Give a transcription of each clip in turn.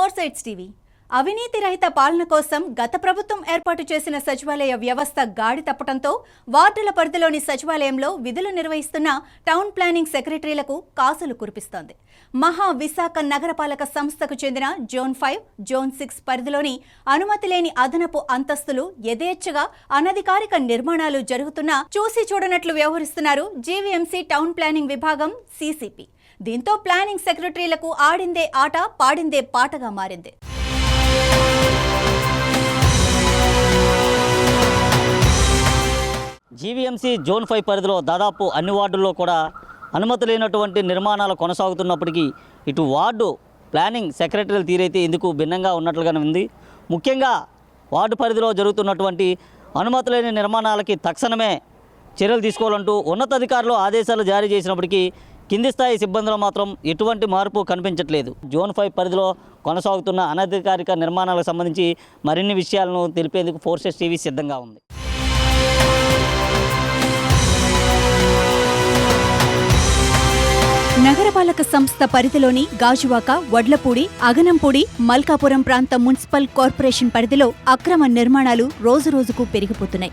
Four sites TV. అవినీతి రహిత పాలన కోసం గత ప్రభుత్వం ఏర్పాటు చేసిన సచివాలయ వ్యవస్థ గాడి తప్పడంతో వార్డుల పరిధిలోని సచివాలయంలో విధులు నిర్వహిస్తున్న టౌన్ ప్లానింగ్ సెక్రటరీలకు కాసులు కురిపిస్తోంది. మహా విశాఖ నగరపాలక సంస్థకు చెందిన జోన్ ఫైవ్ జోన్ సిక్స్ పరిధిలోని అనుమతి లేని అదనపు అంతస్తులు యథేచ్ఛగా అనధికారిక నిర్మాణాలు జరుగుతున్నా చూసి చూడనట్లు వ్యవహరిస్తున్నారు జీవీఎంసీ టౌన్ ప్లానింగ్ విభాగం సీసీపీ. దీంతో ప్లానింగ్ సెక్రటరీలకు ఆడిందే ఆట పాడిందే పాటగా మారింది. జీవీఎంసీ జోన్ ఫైవ్ పరిధిలో దాదాపు అన్ని వార్డుల్లో కూడా అనుమతి లేనటువంటి నిర్మాణాలు కొనసాగుతున్నప్పటికీ ఇటు వార్డు ప్లానింగ్ సెక్రటరీల తీరైతే ఇందుకు భిన్నంగా ఉన్నట్లుగానే ఉంది. ముఖ్యంగా వార్డు పరిధిలో జరుగుతున్నటువంటి అనుమతి లేని నిర్మాణాలకి తక్షణమే చర్యలు తీసుకోవాలంటూ ఉన్నతాధికారులు ఆదేశాలు జారీ చేసినప్పటికీ కింది స్థాయి సిబ్బందిలో మాత్రం ఎటువంటి మార్పు కనిపించట్లేదు. జోన్ ఫైవ్ పరిధిలో కొనసాగుతున్న అనధికారిక నిర్మాణాలకు సంబంధించి మరిన్ని విషయాలను తెలిపేందుకు ఫోర్సెస్ టీవీ సిద్ధంగా ఉంది. నగరపాలక సంస్థ పరిధిలోని గాజువాక వడ్లపూడి అగనంపూడి మల్కాపురం ప్రాంత మున్సిపల్ కార్పొరేషన్ పరిధిలో అక్రమ నిర్మాణాలు రోజురోజుకు పెరిగిపోతున్నాయి.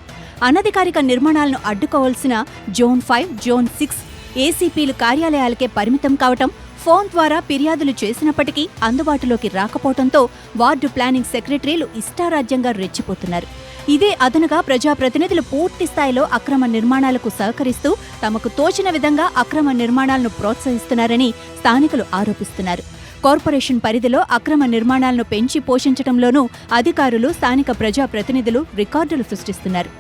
అనధికారిక నిర్మాణాలను అడ్డుకోవాల్సిన జోన్ ఫైవ్ జోన్ సిక్స్ ఏసీపీలు కార్యాలయాలకే పరిమితం కావటం ఫోన్ ద్వారా ఫిర్యాదులు చేసినప్పటికీ అందుబాటులోకి రాకపోవడంతో వార్డు ప్లానింగ్ సెక్రటరీలు ఇష్టారాజ్యంగా రెచ్చిపోతున్నారు. ఇదే అదనుగా ప్రజాప్రతినిధులు పూర్తి స్థాయిలో అక్రమ నిర్మాణాలకు సహకరిస్తూ తమకు తోచిన విధంగా అక్రమ నిర్మాణాలను ప్రోత్సహిస్తున్నారని స్థానికులు ఆరోపిస్తున్నారు. కార్పొరేషన్ పరిధిలో అక్రమ నిర్మాణాలను పెంచి పోషించడంలోనూ అధికారులు స్థానిక ప్రజాప్రతినిధులు రికార్డులు సృష్టిస్తున్నారు.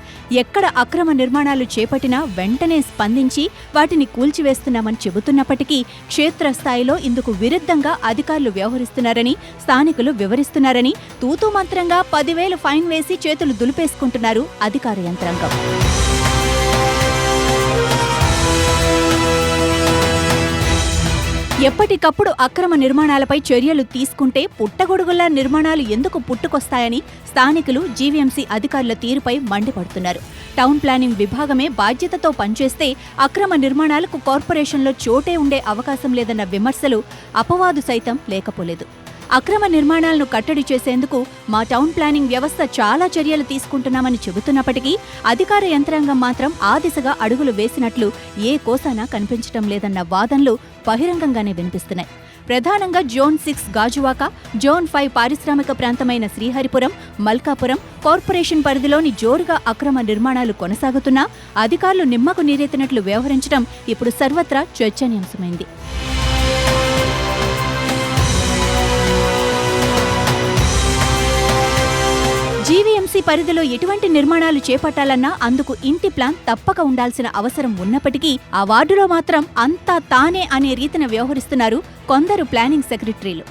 ఎక్కడ అక్రమ నిర్మాణాలు చేపట్టినా వెంటనే స్పందించి వాటిని కూల్చివేస్తున్నామని చెబుతున్నప్పటికీ క్షేత్రస్థాయిలో ఇందుకు విరుద్ధంగా అధికారులు వ్యవహరిస్తున్నారని స్థానికులు వివరిస్తున్నారని తూతూ మంత్రంగా పదివేలు ఫైన్ వేసి చేతులు దులిపేసుకుంటున్నారు అధికార యంత్రాంగం. ఎప్పటికప్పుడు అక్రమ నిర్మాణాలపై చర్యలు తీసుకుంటే పుట్టగొడుగుల నిర్మాణాలు ఎందుకు పుట్టుకొస్తాయని స్థానికులు జీవీఎంసీ అధికారుల తీరుపై మండిపడుతున్నారు. టౌన్ ప్లానింగ్ విభాగమే బాధ్యతతో పనిచేస్తే అక్రమ నిర్మాణాలకు కార్పొరేషన్లో చోటే ఉండే అవకాశం లేదన్న విమర్శలు అపవాదు సైతం లేకపోలేదు. అక్రమ నిర్మాణాలను కట్టడి చేసేందుకు మా టౌన్ ప్లానింగ్ వ్యవస్థ చాలా చర్యలు తీసుకుంటున్నామని చెబుతున్నప్పటికీ అధికార యంత్రాంగం మాత్రం ఆ దిశగా అడుగులు వేసినట్లు ఏ కోసానా కనిపించటం లేదన్న వాదనలు బహిరంగంగానే వినిపిస్తున్నాయి. ప్రధానంగా zone six Gajuwaka zone five పారిశ్రామిక ప్రాంతమైన శ్రీహరిపురం మల్కాపురం కార్పొరేషన్ పరిధిలోని జోరుగా అక్రమ నిర్మాణాలు కొనసాగుతున్నా అధికారులు నిమ్మకు నీరెత్తినట్లు వ్యవహరించడం ఇప్పుడు సర్వత్రా చర్చనీయాంశమైంది. జీవీఎంసీ పరిధిలో ఎటువంటి నిర్మాణాలు చేపట్టాలన్నా అందుకు ఇంటి ప్లాన్ తప్పక ఉండాల్సిన అవసరం ఉన్నప్పటికీ ఆ వార్డులో మాత్రం అంతా తానే అనే రీతిన వ్యవహరిస్తున్నారు కొందరు ప్లానింగ్ సెక్రటరీలు.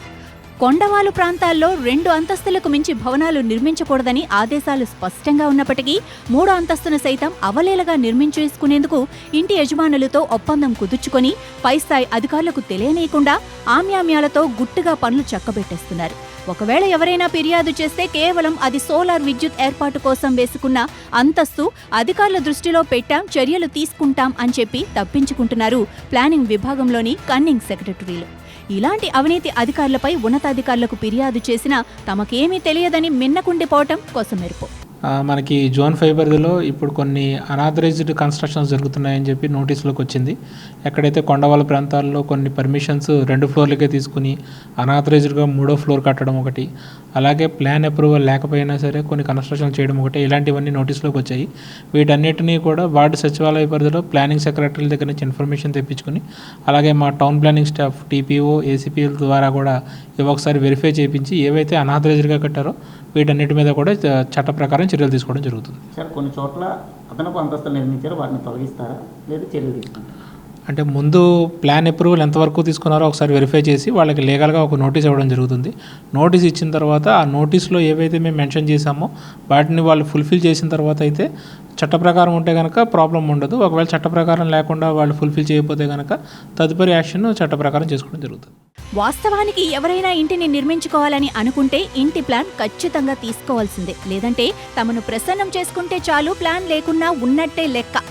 కొండవాలు ప్రాంతాల్లో రెండు అంతస్తులకు మించి భవనాలు నిర్మించకూడదని ఆదేశాలు స్పష్టంగా ఉన్నప్పటికీ మూడో అంతస్తును సైతం అవలేలగా నిర్మించేసుకునేందుకు ఇంటి యజమానులతో ఒప్పందం కుదుర్చుకొని పైస్థాయి అధికారులకు తెలియనీయకుండా ఆమ్యామ్యాలతో గుట్టుగా పనులు చక్కబెట్టేస్తున్నారు. ఒకవేళ ఎవరైనా ఫిర్యాదు చేస్తే కేవలం అది సోలార్ విద్యుత్ ఏర్పాటు కోసం వేసుకున్న అంతస్తు అధికారుల దృష్టిలో పెట్టాం చర్యలు తీసుకుంటాం అని చెప్పి తప్పించుకుంటున్నారు ప్లానింగ్ విభాగంలోని కన్నింగ్ సెక్రటరీలు. ఇలాంటి అవినీతి అధికారులపై ఉన్నతాధికారులకు ఫిర్యాదు చేసినా తమకేమీ తెలియదని మిన్నకుండిపోవటం కొసమెరుపు. మనకి జోన్ ఫైవ్ పరిధిలో ఇప్పుడు కొన్ని అనాథరైజ్డ్ కన్స్ట్రక్షన్స్ జరుగుతున్నాయని చెప్పి నోటీసులోకి వచ్చింది. ఎక్కడైతే కొండవాళ్ళ ప్రాంతాల్లో కొన్ని పర్మిషన్స్ రెండు ఫ్లోర్లకే తీసుకుని అనాథరైజ్డ్గా మూడో ఫ్లోర్ కట్టడం ఒకటి అలాగే ప్లాన్ అప్రూవల్ లేకపోయినా సరే కొన్ని కన్స్ట్రక్షన్ చేయడం ఒకటి ఇలాంటివన్నీ నోటీసులోకి వచ్చాయి. వీటన్నిటినీ కూడా వార్డు సచివాలయ పరిధిలో ప్లానింగ్ సెక్రటరీల దగ్గర నుంచి ఇన్ఫర్మేషన్ తెప్పించుకుని అలాగే మా town planning staff TPO ACPL ద్వారా కూడా ఇవి ఒకసారి వెరిఫై చేయించి ఏవైతే అనాథరైజ్డ్గా కట్టారో వీటన్నిటి మీద కూడా చట్ట ప్రకారం చర్యలు తీసుకోవడం జరుగుతుంది. సార్ కొన్ని చోట్ల అదనపు అంతస్తులు నిర్మించారు వాటిని తొలగిస్తారా? లేదా చర్యలు తీసుకుంటారా? అంటే ముందు ప్లాన్ అప్రూవల్ ఎంతవరకు తీసుకున్నారో ఒకసారి వెరిఫై చేసి వాళ్ళకి లీగల్గా ఒక నోటీస్ ఇవ్వడం జరుగుతుంది. నోటీస్ ఇచ్చిన తర్వాత ఆ నోటీస్లో ఏవైతే మేము మెన్షన్ చేశామో వాటిని వాళ్ళు ఫుల్ఫిల్ చేసిన తర్వాత అయితే చట్ట ప్రకారం ఉంటే కనుక ప్రాబ్లం ఉండదు. ఒకవేళ చట్ట ప్రకారం లేకుండా వాళ్ళు ఫుల్ఫిల్ చేయకపోతే కనుక తదుపరి యాక్షన్ చట్ట ప్రకారం చేసుకోవడం జరుగుతుంది. వాస్తవానికి ఎవరైనా ఇంటిని నిర్మించుకోవాలని అనుకుంటే ఇంటి ప్లాన్ ఖచ్చితంగా తీసుకోవాల్సిందే. లేదంటే తమను ప్రసన్నం చేసుకుంటే చాలు ప్లాన్ లేకున్నా ఉన్నట్టే లెక్క.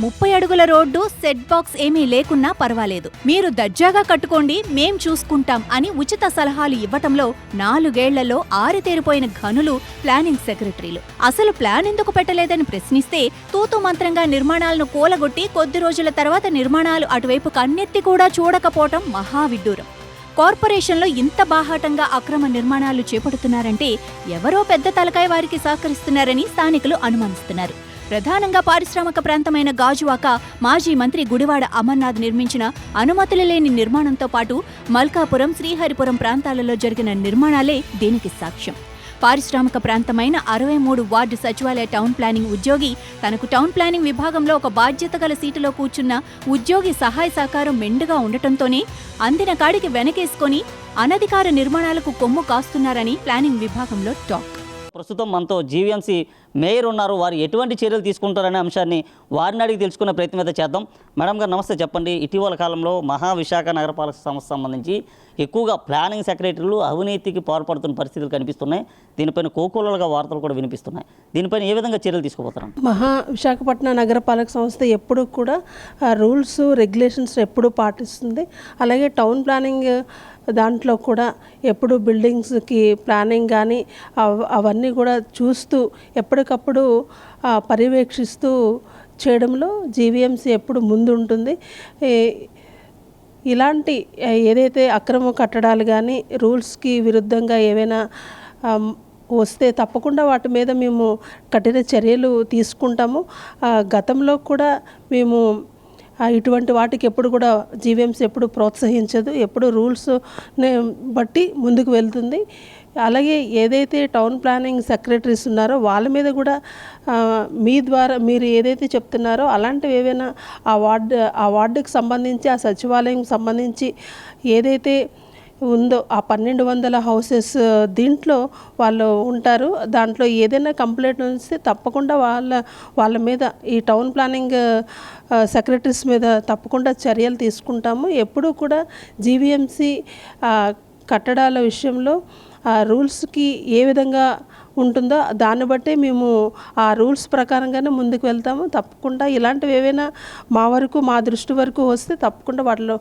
ముప్పై అడుగుల రోడ్డు సెట్ బాక్స్ ఏమీ లేకున్నా పర్వాలేదు. మీరు దర్జాగా కట్టుకోండి మేం చూసుకుంటాం అని ఉచిత సలహాలు ఇవ్వటంలో నాలుగేళ్ళలో ఆరితేరిపోయిన ఘనులు ప్లానింగ్ సెక్రటరీలు. అసలు ప్లాన్ ఎందుకు పెట్టలేదని ప్రశ్నిస్తే తూతు మంత్రంగా నిర్మాణాలను కూలగొట్టి కొద్ది రోజుల తర్వాత నిర్మాణాలు అటువైపు కన్నెత్తి కూడా చూడకపోవటం మహావిడ్డూరం కార్పొరేషన్లో ఇంత బాహాటంగా అక్రమ నిర్మాణాలు చేపడుతున్నారంటే ఎవరో పెద్ద తలకాయ వారికి సహకరిస్తున్నారని స్థానికులు అనుమానిస్తున్నారు. ప్రధానంగా పారిశ్రామిక ప్రాంతమైన గాజువాక మాజీ మంత్రి గుడివాడ అమర్నాథ్ నిర్మించిన అనుమతులు లేని నిర్మాణంతో పాటు మల్కాపురం శ్రీహరిపురం ప్రాంతాలలో జరిగిన నిర్మాణాలే దీనికి సాక్ష్యం. పారిశ్రామిక ప్రాంతమైన అరవై మూడు వార్డు సచివాలయ టౌన్ ప్లానింగ్ ఉద్యోగి. తనకు టౌన్ ప్లానింగ్ విభాగంలో ఒక బాధ్యత గల సీటులో కూర్చున్న ఉద్యోగి సహాయ సహకారం మెండుగా ఉండటంతోనే అందిన కాడికి వెనకేసుకొని అనధికార నిర్మాణాలకు కొమ్ము కాస్తున్నారని ప్లానింగ్ విభాగంలో టాక్. ప్రస్తుతం మనతో జీవీఎంసీ మేయర్ ఉన్నారు. వారు ఎటువంటి చర్యలు తీసుకుంటారనే అంశాన్ని వారిని అడిగి తెలుసుకునే ప్రయత్నం అయితే చేద్దాం. మేడం గారు నమస్తే చెప్పండి. ఇటీవల కాలంలో మహా విశాఖ నగరపాలక సంస్థ సంబంధించి ఎక్కువగా ప్లానింగ్ సెక్రటరీలు అవినీతికి పాల్పడుతున్న పరిస్థితులు కనిపిస్తున్నాయి. దీనిపైన కోకోలలుగా వార్తలు కూడా వినిపిస్తున్నాయి. దీనిపైన ఏ విధంగా చర్యలు తీసుకోబోతారు మహా విశాఖపట్నం నగరపాలక సంస్థ ఎప్పుడు కూడా రూల్స్ రెగ్యులేషన్స్ ఎప్పుడు పాటిస్తుంది? అలాగే టౌన్ ప్లానింగ్ దాంట్లో కూడా ఎప్పుడు బిల్డింగ్స్కి ప్లానింగ్ కానీ అవ- అవన్నీ కూడా చూస్తూ ఎప్పటికప్పుడు పర్యవేక్షిస్తూ చేయడంలో జీవీఎంసీ ఎప్పుడు ముందు ఉంటుంది ఇలాంటి ఏదైతే అక్రమ కట్టడాలు కానీ రూల్స్కి విరుద్ధంగా ఏవైనా వస్తే తప్పకుండా వాటి మీద మేము కఠిన చర్యలు తీసుకుంటాము. గతంలో కూడా మేము ఇటువంటి వాటికి ఎప్పుడు కూడా జీవీఎంసీ ఎప్పుడు ప్రోత్సహించదు ఎప్పుడు రూల్స్ బట్టి ముందుకు వెళ్తుంది. అలాగే ఏదైతే టౌన్ ప్లానింగ్ సెక్రటరీస్ ఉన్నారో వాళ్ళ మీద కూడా మీ ద్వారా మీరు ఏదైతే చెప్తున్నారో అలాంటివి ఏవైనా ఆ వార్డు ఆ వార్డుకి సంబంధించి ఆ సచివాలయం సంబంధించి ఏదైతే ఉందో ఆ పన్నెండు వందల హౌసెస్ దీంట్లో వాళ్ళు ఉంటారు. దాంట్లో ఏదైనా కంప్లైంట్ వస్తే తప్పకుండా వాళ్ళ వాళ్ళ మీద ఈ టౌన్ ప్లానింగ్ సెక్రటరీస్ మీద తప్పకుండా చర్యలు తీసుకుంటాము. ఎప్పుడూ కూడా జీవీఎంసీ కట్టడాల విషయంలో ఆ రూల్స్కి ఏ విధంగా ఉంటుందో దాన్ని బట్టే మేము ఆ రూల్స్ ప్రకారంగానే ముందుకు వెళ్తాము. తప్పకుండా ఇలాంటివి ఏవైనా మా వరకు మా దృష్టి వరకు వస్తే తప్పకుండా వాళ్ళు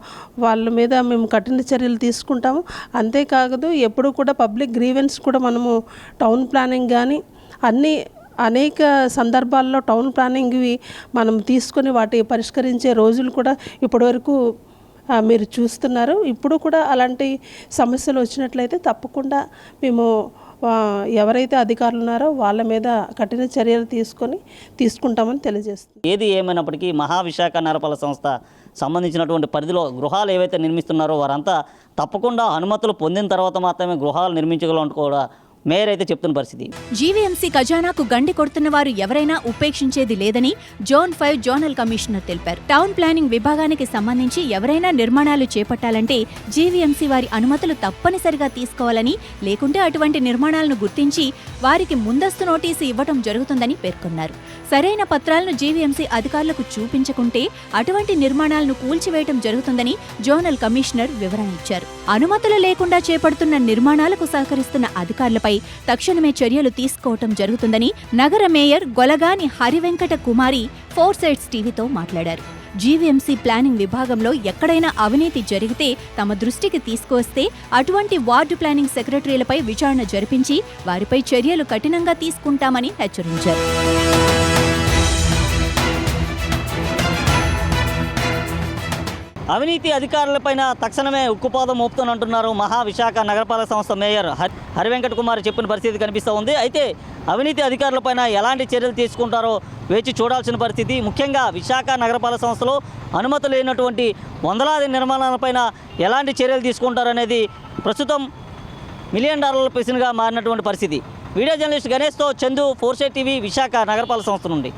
వాళ్ళ మీద మేము కఠిన చర్యలు తీసుకుంటాము. అంతేకాదు ఎప్పుడు కూడా పబ్లిక్ గ్రీవెన్స్ కూడా మనము టౌన్ ప్లానింగ్ కానీ అన్నీ అనేక సందర్భాల్లో టౌన్ ప్లానింగ్వి మనం తీసుకొని వాటి పరిష్కరించే రోజులు కూడా ఇప్పటివరకు మీరు చూస్తున్నారు. ఇప్పుడు కూడా అలాంటి సమస్యలు వచ్చినట్లయితే తప్పకుండా మేము ఎవరైతే అధికారులు ఉన్నారో వాళ్ళ మీద కఠిన చర్యలు తీసుకొని తీసుకుంటామని తెలియజేస్తుంది. ఏది ఏమైనప్పటికీ మహా విశాఖ సంస్థ సంబంధించినటువంటి పరిధిలో గృహాలు ఏవైతే నిర్మిస్తున్నారో వారంతా తప్పకుండా అనుమతులు పొందిన తర్వాత మాత్రమే గృహాలు నిర్మించగలంటూ కూడా మేయర్ అయితే చెప్తున్న పరిస్థితి. జీవీఎంసీ ఖజానాకు గండి కొడుతున్న వారు ఎవరైనా ఉపేక్షించేది లేదని జోన్ ఫైవ్ జోనల్ కమిషనర్ తెలిపారు. టౌన్ ప్లానింగ్ విభాగానికి సంబంధించి ఎవరైనా నిర్మాణాలు చేపట్టాలంటే జీవీఎంసీ వారి అనుమతులు తప్పనిసరిగా తీసుకోవాలని లేకుంటే అటువంటి నిర్మాణాలను గుర్తించి వారికి ముందస్తు నోటీసు ఇవ్వటం జరుగుతుందని పేర్కొన్నారు. సరైన పత్రాలను జీవీఎంసీ అధికారులకు చూపించకుంటే అటువంటి నిర్మాణాలను కూల్చివేయటం జరుగుతుందని జోనల్ కమిషనర్ వివరణ ఇచ్చారు. అనుమతులు లేకుండా చేపడుతున్న నిర్మాణాలకు సహకరిస్తున్న అధికారులపై తక్షణమే చర్యలు తీసుకోవటం జరుగుతుందని నగర mayor Golagani Harivenkata Kumari four sides టీవీతో మాట్లాడారు. జీవీఎంసీ ప్లానింగ్ విభాగంలో ఎక్కడైనా అవినీతి జరిగితే తమ దృష్టికి తీసుకువస్తే అటువంటి వార్డు ప్లానింగ్ సెక్రటరీలపై విచారణ జరిపించి వారిపై చర్యలు కఠినంగా తీసుకుంటామని హెచ్చరించారు. అవినీతి అధికారులపైన తక్షణమే ఉక్కుపాదం మోపుతానంటున్నారు మహా విశాఖ నగరపాలక సంస్థ మేయర్ హరి హరివెంకట కుమార్ చెప్పిన పరిస్థితి కనిపిస్తూ ఉంది. అయితే అవినీతి అధికారులపైన ఎలాంటి చర్యలు తీసుకుంటారో వేచి చూడాల్సిన పరిస్థితి. ముఖ్యంగా విశాఖ నగరపాలక సంస్థలో అనుమతి లేనటువంటి వందలాది నిర్మాణాలపైన ఎలాంటి చర్యలు తీసుకుంటారనేది ప్రస్తుతం మిలియన్ డాలర్ల ప్రశ్నగా మారినటువంటి పరిస్థితి. Video journalist గణేష్తో Chandu four sides TV Visakha నగరపాలక సంస్థ నుండి.